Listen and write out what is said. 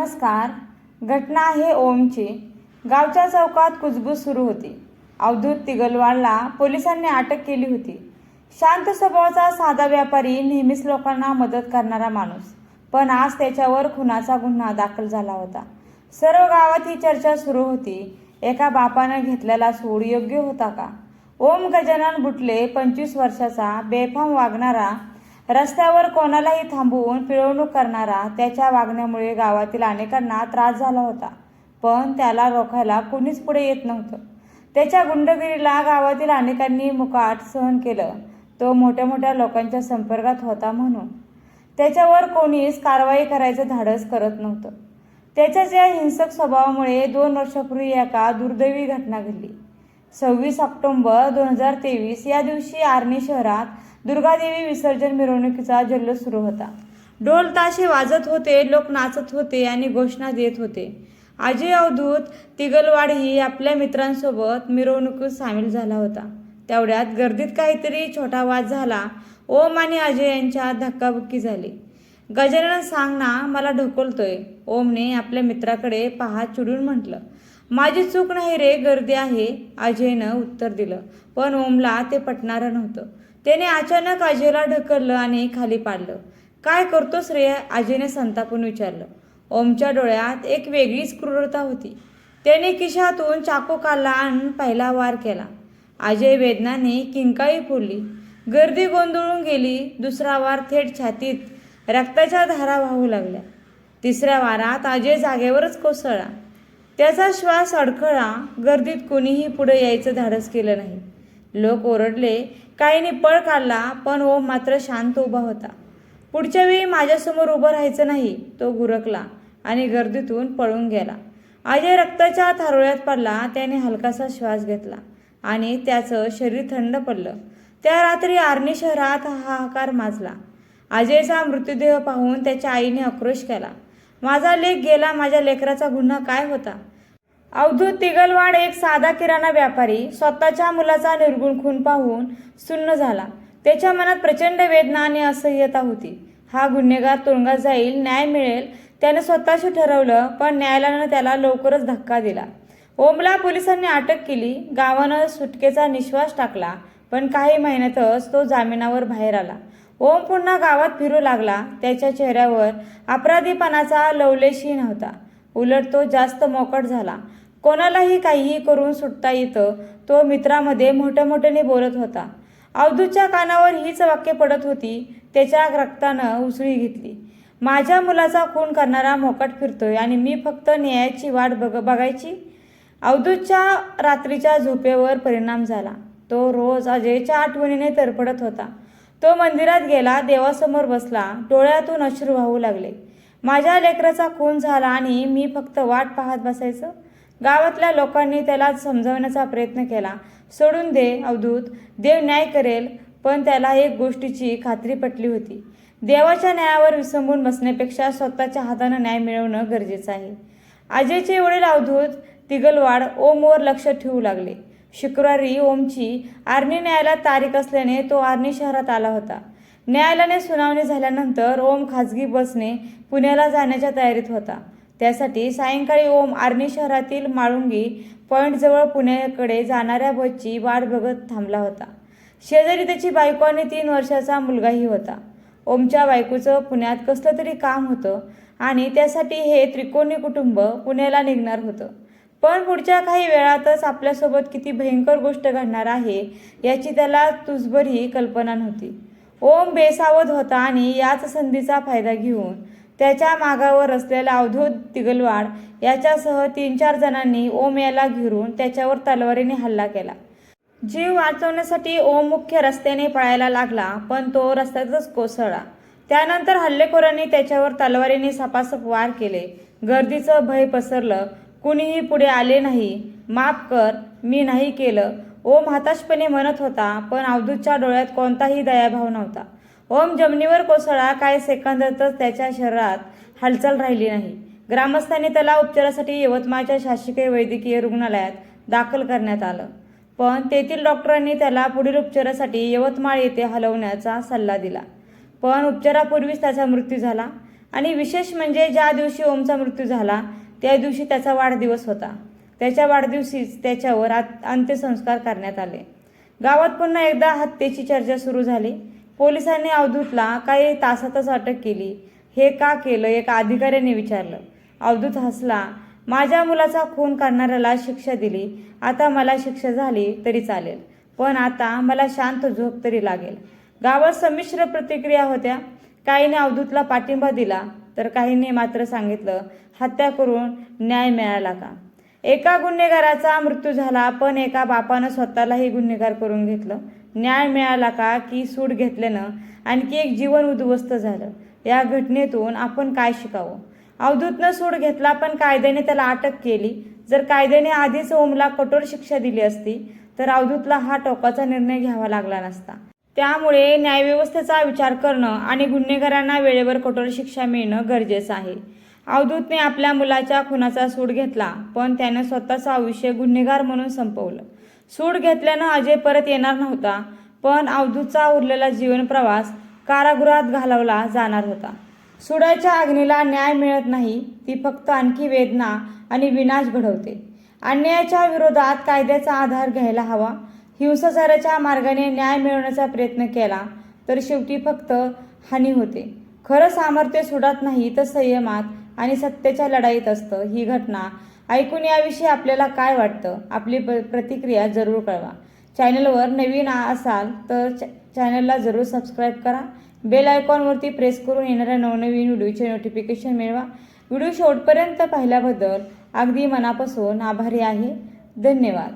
नमस्कार. घटना आहे ओमची. गावच्या चौकात कुजबूज सुरू होती. अवधूत तिगलवाडला पोलिसांनी अटक केली होती. शांत स्वभावाचा साधा व्यापारी नेहमीच लोकांना मदत करणारा माणूस. पण आज त्याच्यावर खुनाचा गुन्हा दाखल झाला होता. सर्व गावात ही चर्चा सुरू होती. एका बापानं घेतलेला सूड योग्य होता का? ओम गजानन बुटले पंचवीस वर्षाचा बेफाम वागणारा रस्त्यावर कोणालाही थांबवून पिळवणूक करणारा त्याच्या वागण्यामुळे गावातील अनेकांना त्रास झाला होता. पण त्याला रोखायला कुणीच पुढे येत नव्हतं. त्याच्या गुंडगिरीला गावातील अनेकांनी मुकाट सहन केलं. तो मोठ्या मोठ्या लोकांच्या संपर्कात होता म्हणून. त्याच्यावर कोणीच कारवाई करायचं धाडस करत नव्हतं. त्याच्याच या हिंसक स्वभावामुळे दोन वर्षापूर्वी एका दुर्दैवी घटना घडली. सव्वीस ऑक्टोंबर दोन हजार तेवीस या दिवशी आर्णी शहरात दुर्गादेवी विसर्जन मिरवणुकीचा जल्लोष सुरू होता. ढोल ताशे वाजत होते लोक नाचत होते आणि घोषणा देत होते. अजय अवधूत तिगलवाडही आपल्या मित्रांसोबत मिरवणुकीत सामील झाला होता. तेवढ्यात गर्दीत काहीतरी छोटा वाद झाला. ओम आणि अजय यांच्यात धक्काबुक्की झाली. गजानन सांग ना मला ढकलतोय. ओमने आपल्या मित्राकडे पाहात चिडून म्हटलं माझी चूक नाही रे गर्दी आहे. अजयनं उत्तर दिलं पण ओमला ते पटणारं नव्हतं. त्याने अचानक आजीला ढकललं आणि खाली पाडलं. काय करतोस रे अजयने संतापून विचारलं. ओमच्या डोळ्यात एक वेगळीच क्रूरता होती. त्याने खिशातून चाकू काढला आणि पहिला वार केला. अजय वेदनाने किंकाळी फोडली. गर्दी गोंधळून गेली. दुसरा वार थेट छातीत रक्ताच्या धारा वाहू लागल्या. तिसऱ्या वारात अजय जागेवरच कोसळला. त्याचा श्वास अडखळा गर्दीत कोणीही पुढे यायचं धाडस केलं नाही. लोक ओरडले काहींनी पळ काढला पण ओम मात्र शांत उभा होता. पुढच्या वेळी माझ्यासमोर उभं राहायचं नाही. तो गुरकला आणि गर्दीतून पळून गेला. अजय रक्ताच्या थारोळ्यात पडला त्याने हलकासा श्वास घेतला आणि त्याचं शरीर थंड पडलं. त्या रात्री आर्णी शहरात हाहाकार माजला. अजयचा मृतदेह पाहून त्याच्या आईने आक्रोश केला. माझा लेख गेला माझ्या लेकराचा गुन्हा काय होता? अवधूत तिगलवाड एक साधा किराणा व्यापारी स्वतःच्या मुलाचा निर्गुण खून पाहून सुन्न झाला. त्याच्या मनात प्रचंड वेदना आणि असह्यता होती. हा गुन्हेगार तुरुंगात जाईल न्याय मिळेल त्याने स्वतःशी ठरवलं पण न्यायालयानं त्याला लवकरच धक्का दिला. ओमला पोलिसांनी अटक केली गावानं सुटकेचा निश्वास टाकला पण काही महिन्यातच तो जामिनावर बाहेर आला. ओम पुन्हा गावात फिरू लागला त्याच्या चेहऱ्यावर अपराधीपणाचा लवलेशही नव्हता. उलट तो जास्त मोकट झाला. कोणालाही काहीही करून सुटता येतं तो मित्रामध्ये मोठ्या मोठ्याने बोलत होता. अवधूच्या कानावर हीच वाक्य पडत होती त्याच्या रक्तानं उसळी घेतली. माझ्या मुलाचा खून करणारा मोकाट फिरतोय आणि मी फक्त न्यायाची वाट बघ बघायची? अवधूतच्या रात्रीच्या झोपेवर परिणाम झाला. तो रोज अजयच्या आठवणीने तरफडत होता. तो मंदिरात गेला देवासमोर बसला डोळ्यातून अश्रू वाहू लागले. माझ्या लेकराचा खून झाला आणि मी फक्त वाट पाहत बसायचं. गावातल्या लोकांनी त्याला समजवण्याचा प्रयत्न केला. सोडून दे अवधूत. देव न्याय करेल पण त्याला एक गोष्टीची खात्री पटली होती. देवाच्या न्यायावर विसंबून बसण्यापेक्षा स्वतःच्या हातानं न्याय मिळवणं गरजेचं आहे. अजयचे वडील अवधूत तिगलवाड ओमवर लक्ष ठेवू लागले. शुक्रवारी ओमची आर्णी न्यायालयात तारीख असल्याने तो आर्णी शहरात आला होता. न्यायालयाने सुनावणी झाल्यानंतर ओम खाजगी बसने पुण्याला जाण्याच्या तयारीत होता. त्यासाठी सायंकाळी ओम आर्णी शहरातील माळुंगी पॉईंटजवळ पुण्याकडे जाणाऱ्या बसची वाट बघत थांबला होता. शेजारी त्याची बायको आणि तीन वर्षाचा मुलगाही होता. ओमच्या बायकोचं पुण्यात कसलं तरी काम होतं आणि त्यासाठी हे त्रिकोणी कुटुंब पुण्याला निघणार होतं. पण पुढच्या काही वेळातच आपल्यासोबत किती भयंकर गोष्ट घडणार आहे याची त्याला तुसभरही कल्पना नव्हती. ओम बेसावध होता आणि याच संधीचा फायदा घेऊन त्याच्या मागावर असलेला अवधूत तिगलवाड याच्यासह तीन चार जणांनी ओम याला घेरून त्याच्यावर तलवारीने हल्ला केला. जीव वाचवण्यासाठी ओम मुख्य रस्त्याने पळायला लागला पण तो रस्त्यातच कोसळला. त्यानंतर हल्लेखोरांनी त्याच्यावर तलवारीने सपासप वार केले. गर्दीचं भय पसरलं. कुणीही पुढे आले नाही. माफ कर मी नाही केलं. ओम हाताशपणे म्हणत होता पण अवधूतच्या डोळ्यात कोणताही दयाभाव नव्हता. ओम जमिनीवर कोसळा काही सेकंदातच त्याच्या शरीरात हालचाल राहिली नाही. ग्रामस्थांनी त्याला उपचारासाठी यवतमाळच्या शासकीय वैद्यकीय रुग्णालयात दाखल करण्यात आलं. पण तेथील डॉक्टरांनी त्याला पुढील उपचारासाठी यवतमाळ येथे हलवण्याचा सल्ला दिला. पण उपचारापूर्वीच त्याचा मृत्यू झाला. आणि विशेष म्हणजे ज्या दिवशी ओमचा मृत्यू झाला त्या दिवशी त्याचा वाढदिवस होता. त्याच्या वाढदिवशीच त्याच्यावर आत- अंत्यसंस्कार करण्यात आले. गावात पुन्हा एकदा हत्येची चर्चा सुरू झाली. पोलिसांनी अवधूतला काही तासातच अटक केली. हे का केलं एका अधिकाऱ्याने विचारलं. अवधूत हसला. माझ्या मुलाचा खून करणाऱ्याला शिक्षा दिली. आता मला शिक्षा झाली तरी चालेल. पण आता मला शांत झोप तरी लागेल. गावात संमिश्र प्रतिक्रिया होत्या. काहीने अवधूतला पाठिंबा दिला. तर काहींनी मात्र सांगितलं हत्या करून न्याय मिळाला का? एका गुन्हेगाराचा मृत्यू झाला पण एका बापानं स्वतःलाही गुन्हेगार करून घेतलं. न्याय मिळाला का की सूड घेतल्यानं आणखी एक जीवन उद्ध्वस्त झालं. या घटनेतून आपण काय शिकावं? अवधूतनं सूड घेतला पण कायद्याने त्याला अटक केली. जर कायद्याने आधीच ओमला कठोर शिक्षा दिली असती तर अवधूतला हा टोकाचा निर्णय घ्यावा लागला नसता. त्यामुळे न्यायव्यवस्थेचा विचार करणं आणि गुन्हेगारांना वेळेवर कठोर शिक्षा मिळणं गरजेचं आहे. अवधूतने आपल्या मुलाच्या खुनाचा सूड घेतला पण त्यानं स्वतःचं आयुष्य गुन्हेगार म्हणून संपवलं. सूड घेतल्यानं अजय परत येणार नव्हता पण अवधूतचा उरलेला जीवन प्रवास कारागृहात घालवला जाणार होता. सुडाच्या अग्नीला न्याय मिळत नाही ती फक्त आणखी वेदना आणि विनाश घडवते. अन्यायाच्या विरोधात कायद्याचा आधार घ्यायला हवा. हिंसाचाराच्या मार्गाने न्याय मिळवण्याचा प्रयत्न केला तर शेवटी फक्त हानी होते. खरं सामर्थ्य सुडात नाही तर संयमात आणि सत्तेच्या लढाईत असतं ही घटना. ऐकून याविषयी आपल्याला काय वाटतं? आपली प्रतिक्रिया जरूर कळवा. चॅनलवर नवीन असाल तर चॅनलला जरूर सबस्क्राईब करा. बेल आयकॉनवरती प्रेस करून येणाऱ्या नवनवीन व्हिडिओचे नोटिफिकेशन मिळवा. व्हिडिओ शेवटपर्यंत पाहिल्याबद्दल अगदी मनापासून आभारी आहे. धन्यवाद.